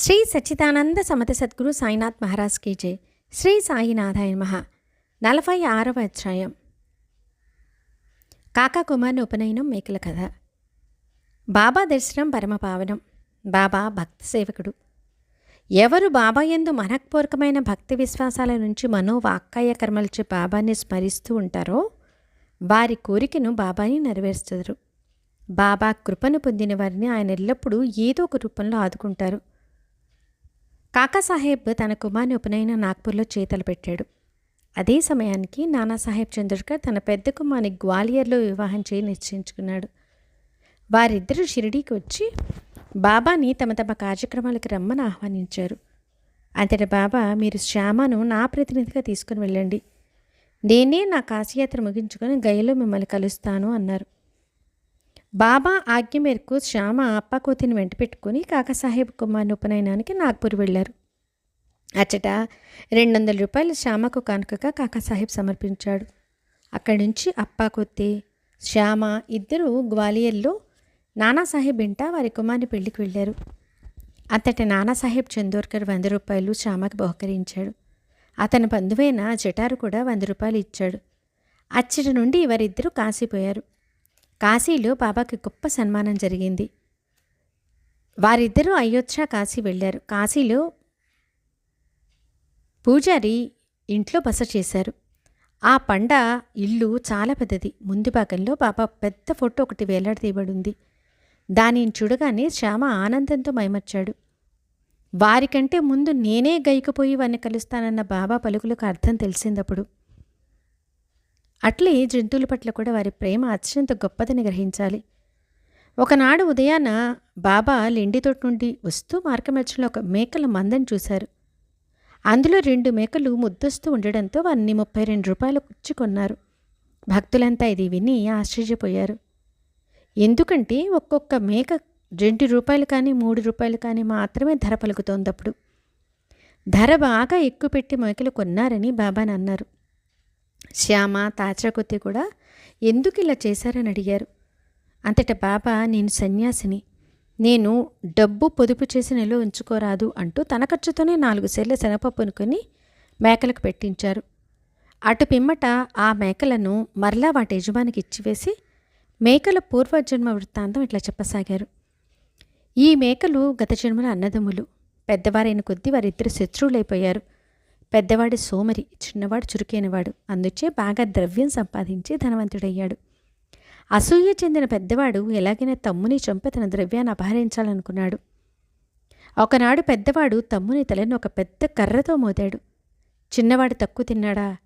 శ్రీ సచ్చిదానంద సమత సద్గురు సాయినాథ్ మహారాజ్ కీ జై. శ్రీ సాయినాథాయ మహ నలభై ఆరవ అధ్యాయం. కాకా కుమార్ని ఉపనయనం మేకల కథ. బాబా దర్శనం పరమపావనం బాబా భక్త సేవకుడు. ఎవరు బాబా యందు మనఃపూర్వకమైన భక్తి విశ్వాసాల నుంచి మనోవాక్కాయ కర్మలచే బాబాని స్మరిస్తూ ఉంటారో వారి కోరికను బాబాని నెరవేరుస్తారు. బాబా కృపను పొందిన వారిని ఆయన ఎల్లప్పుడూ ఏదో ఒక రూపంలో ఆదుకుంటారు. కాకాసాహెబ్ తన కుమార్ని ఉపనయన నాగ్పూర్లో చేతలు పెట్టాడు. అదే సమయానికి నానాసాహెబ్ చంద్రకర్ తన పెద్ద కుమార్ని గ్వాలియర్లో వివాహం చేయి నిశ్చయించుకున్నాడు. వారిద్దరూ షిరిడీకి వచ్చి బాబాని తమ తమ కార్యక్రమాలకు రమ్మని ఆహ్వానించారు. అంతటి బాబా మీరు శ్యామను నా ప్రతినిధిగా తీసుకుని వెళ్ళండి. నేనే నా కాశీయాత్ర ముగించుకొని గయలో మిమ్మల్ని కలుస్తాను అన్నారు. బాబా ఆజ్ఞ మేరకు శ్యామ అప్పాకోతిని వెంట పెట్టుకుని కాకాసాహెబ్ కుమార్ ఉపనయనానికి నాగ్పూర్ వెళ్ళారు. అచ్చట రెండు వందల రూపాయలు శ్యామకు కానుకగా కాకాసాహెబ్ సమర్పించాడు. అక్కడి నుంచి అప్పాకొత్తి శ్యామ ఇద్దరు గ్వాలియర్లో నానాసాహెబ్ ఇంట వారి కుమార్ని పెళ్ళికి వెళ్ళారు. అంతటి నానాసాహెబ్ చందోర్కర్ వంద రూపాయలు శ్యామకు బహుకరించాడు. అతని బంధువైన జటారు కూడా వంద రూపాయలు ఇచ్చాడు. అచ్చటి నుండి వారిద్దరూ కాశీపోయారు కాశీలో బాబాకి గొప్ప సన్మానం జరిగింది. వారిద్దరూ అయోధ్య కాశీ వెళ్ళారు. కాశీలో పూజారి ఇంట్లో బస చేశారు. ఆ పండ ఇల్లు చాలా పెద్దది. ముందు భాగంలో బాబా పెద్ద ఫోటో ఒకటి వేలాడదీయబడి ఉంది దానిని చూడగానే శ్యామ ఆనందంతో మైమర్చాడు. వారికంటే ముందు నేనే గైకపోయి వారిని కలుస్తానన్న బాబా పలుకులకు అర్థం తెలిసిందప్పుడు అట్లే జంతువుల పట్ల కూడా వారి ప్రేమ అత్యంత గొప్పదని గ్రహించాలి. ఒకనాడు ఉదయాన బాబా లెండితోటి నుండి వస్తూ మార్గమధ్యలో ఒక మేకల మందని చూశారు. అందులో రెండు మేకలు ముద్దొస్తూ ఉండడంతో వారిని ముప్పై రెండు రూపాయలు కుచ్చి కొన్నారు. భక్తులంతా ఇది విని ఆశ్చర్యపోయారు. ఎందుకంటే ఒక్కొక్క మేక రెండు రూపాయలు కానీ మూడు రూపాయలు కానీ మాత్రమే ధర పలుకుతోందప్పుడు. ధర బాగా ఎక్కువ పెట్టి మేకలు కొన్నారని బాబాని అన్నారు. శ్యామ తాచాకొత్తి కూడా ఎందుకు ఇలా చేశారని అడిగారు. అంతట బాబా నేను సన్యాసిని. నేను డబ్బు పొదుపు చేసి నిల్వ ఉంచుకోరాదు అంటూ తన ఖర్చుతోనే నాలుగు సెల్ల శనగపప్పును కొని మేకలకు పెట్టించారు. అటు పిమ్మట ఆ మేకలను మరలా వాటి యజమానికి ఇచ్చివేసి మేకల పూర్వజన్మ వృత్తాంతం ఇట్లా చెప్పసాగారు. ఈ మేకలు గత జన్మల అన్నదమ్ములు. పెద్దవారైన కొద్దీ వారిద్దరు శత్రువులైపోయారు. పెద్దవాడి సోమరి చిన్నవాడు చురుకైనవాడు. అందుచే బాగా ద్రవ్యం సంపాదించి ధనవంతుడయ్యాడు. అసూయ చెందిన పెద్దవాడు ఎలాగైనా తమ్ముని చంపి తన ద్రవ్యాన్ని అపహరించాలనుకున్నాడు. ఒకనాడు పెద్దవాడు తమ్ముని తలని ఒక పెద్ద కర్రతో మోదాడు చిన్నవాడు తక్కువ తిన్నాడా?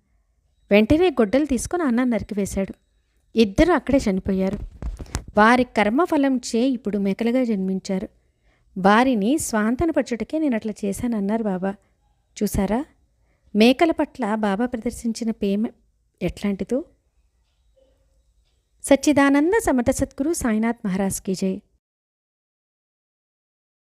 వెంటనే గొడ్డలు తీసుకుని అన్నాన్ని నరికివేశాడు. ఇద్దరు అక్కడే చనిపోయారు. వారి కర్మఫలం చే ఇప్పుడు మెకలుగా జన్మించారు. వారిని స్వాంతనపరచుటకే నేను అట్లా చేశానన్నారు బాబా. చూసారా మేకల పట్ల బాబా ప్రదర్శించిన ప్రేమ ఎట్లాంటిదో? సచ్చిదానంద సమత సద్గురు సాయినాథ్ మహారాజ్ కీ జై.